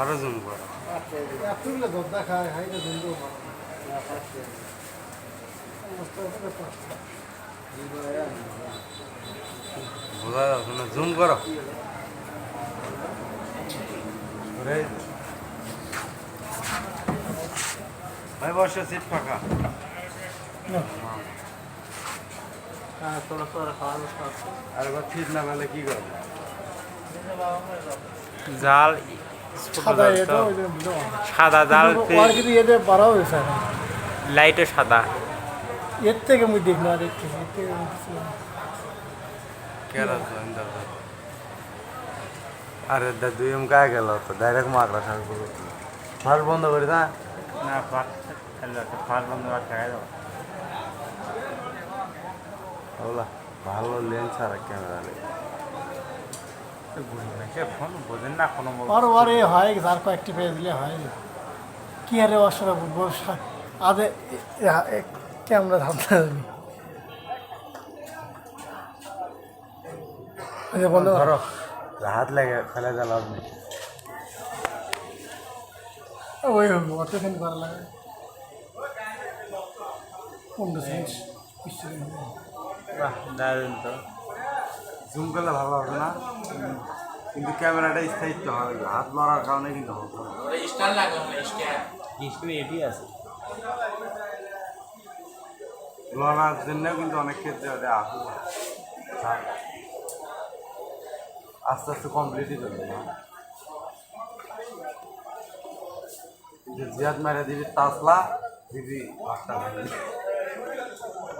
আরও জুম করো। বোঝা যাচ্ছে না জুম করো। ভাই বসে সিট ফাঁকা। জাল সাদা ওই জন্য বুঝলাম সাদা জাল। লাইটও সাদা। এর থেকে মুই দেখলাম আর এর থেকে দা দুই এম গায়ে গেল তো ডাইরেক্ট মাকড়া সার ফার্স্ট বন্ধ করি না না ফার্স্ট বন্ধ করে খাই দাও ওলা ভালো লেন্স আর ক্যামেরা ফোন বোঝেন না কোনো আর এ হয় আর কয়েকটি পেয়ে দিলে হয় কি আরে অসরা আদে ক্যামেরা এই যে বন্ধ ধরো হাত লেগে ফেলে দিল আপনি ওই অতখান করা লাগে পনেরো সেন্ট দারুণ তো। জুম করলে ভালো হবে না? কিন্তু ক্যামেরাটা স্থায়িত্ব হবে হাত লড়ার কারণে কিন্তু হবে। হিস্ট্রি এটি আছে। লড়ার জন্যও কিন্তু অনেক ক্ষেত্রে ওটা আসে থাক। আস্তে আস্তে কমপ্লিটই করবে না জিয়াদ মেরে দিবি তাসলা দিবি আটটা